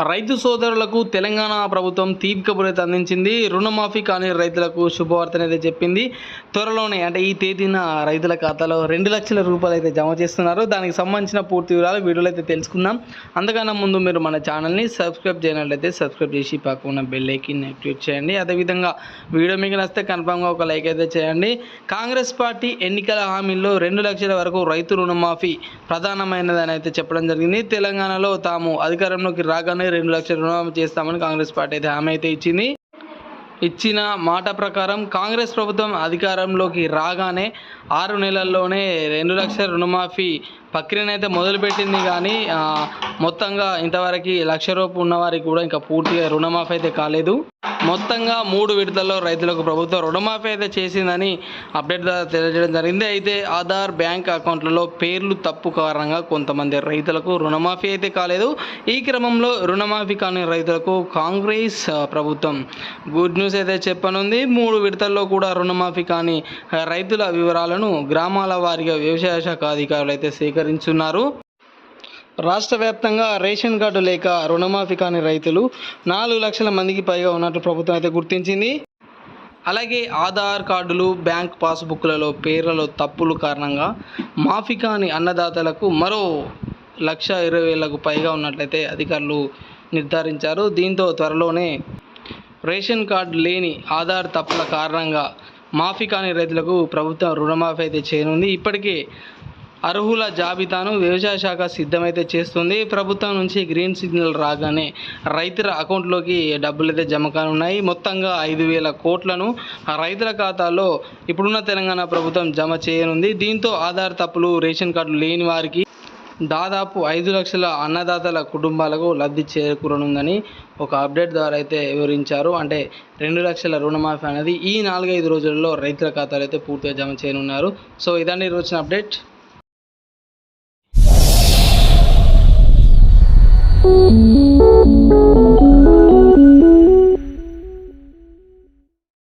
రైతు సోదరులకు తెలంగాణ ప్రభుత్వం తీపి అందించింది. రుణమాఫీ కాని రైతులకు శుభవార్తనైతే చెప్పింది. త్వరలోనే అంటే ఈ తేదీన రైతుల ఖాతాలో రెండు లక్షల రూపాయలు అయితే జమ చేస్తున్నారు. దానికి సంబంధించిన పూర్తి వివరాలు వీడియోలో అయితే తెలుసుకుందాం. అంతకన్నా ముందు మీరు మన ఛానల్ని సబ్స్క్రైబ్ చేయనట్లయితే సబ్స్క్రైబ్ చేసి పక్కన ఉన్న బెల్ ఐకిన్ యాక్టివేట్ చేయండి. అదేవిధంగా వీడియో మీకు నచ్చితే కన్ఫామ్గా ఒక లైక్ అయితే చేయండి. కాంగ్రెస్ పార్టీ ఎన్నికల హామీల్లో రెండు లక్షల వరకు రైతు రుణమాఫీ ప్రధానమైనదని అయితే చెప్పడం జరిగింది. తెలంగాణలో తాము అధికారంలోకి రాగానే రెండు లక్షల రుణమాఫీ చేస్తామని కాంగ్రెస్ పార్టీ అయితే హామీ అయితే ఇచ్చింది. ఇచ్చిన మాట ప్రకారం కాంగ్రెస్ ప్రభుత్వం అధికారంలోకి రాగానే ఆరు నెలల్లోనే రెండు లక్షల రుణమాఫీ ప్రక్రియనైతే మొదలుపెట్టింది కానీ మొత్తంగా ఇంతవరకు లక్ష రూపాయలు ఉన్నవారికి కూడా ఇంకా పూర్తిగా రుణమాఫీ అయితే కాలేదు. మొత్తంగా మూడు విడతల్లో రైతులకు ప్రభుత్వం రుణమాఫీ అయితే చేసిందని అప్డేట్ ద్వారా తెలియజేయడం జరిగింది. అయితే ఆధార్ బ్యాంక్ అకౌంట్లలో పేర్లు తప్పు కారణంగా కొంతమంది రైతులకు రుణమాఫీ అయితే కాలేదు. ఈ క్రమంలో రుణమాఫీ కాని రైతులకు కాంగ్రెస్ ప్రభుత్వం గుడ్ న్యూస్ అయితే చెప్పనుంది. మూడు విడతల్లో కూడా రుణమాఫీ కాని రైతుల వివరాలను గ్రామాల వారిగా వ్యవసాయ శాఖ అధికారులు అయితే ధరించున్నారు రాష్ట్ర వ్యాప్తంగా రేషన్ కార్డు లేక రుణమాఫీ కాని రైతులు నాలుగు లక్షల మందికి పైగా ఉన్నట్లు ప్రభుత్వం అయితే గుర్తించింది. అలాగే ఆధార్ కార్డులు బ్యాంక్ పాస్బుక్లలో పేర్లలో తప్పులు కారణంగా మాఫీ కాని అన్నదాతలకు మరో లక్ష ఇరవై వేలకు పైగా ఉన్నట్లయితే అధికారులు నిర్ధారించారు. దీంతో త్వరలోనే రేషన్ కార్డు లేని ఆధార్ తప్పుల కారణంగా మాఫీ కాని రైతులకు ప్రభుత్వం రుణమాఫీ అయితే చేయనుంది. ఇప్పటికే అర్హుల జాబితాను వ్యవసాయ శాఖ సిద్ధమైతే చేస్తుంది. ప్రభుత్వం నుంచి గ్రీన్ సిగ్నల్ రాగానే రైతుల అకౌంట్లోకి డబ్బులు అయితే జమ కానున్నాయి. మొత్తంగా ఐదు వేల కోట్లను ఆ రైతుల ఖాతాలో ఇప్పుడున్న తెలంగాణ ప్రభుత్వం జమ చేయనుంది. దీంతో ఆధార్ తప్పులు రేషన్ కార్డులు లేని వారికి దాదాపు ఐదు లక్షల అన్నదాతల కుటుంబాలకు లబ్ధి చేకూరనుందని ఒక అప్డేట్ ద్వారా అయితే వివరించారు. అంటే రెండు లక్షల రుణమాఫీ అనేది ఈ నాలుగైదు రోజుల్లో రైతుల ఖాతాలు అయితే పూర్తిగా జమ చేయనున్నారు. సో ఇదండి ఈరోజు అప్డేట్. Thank.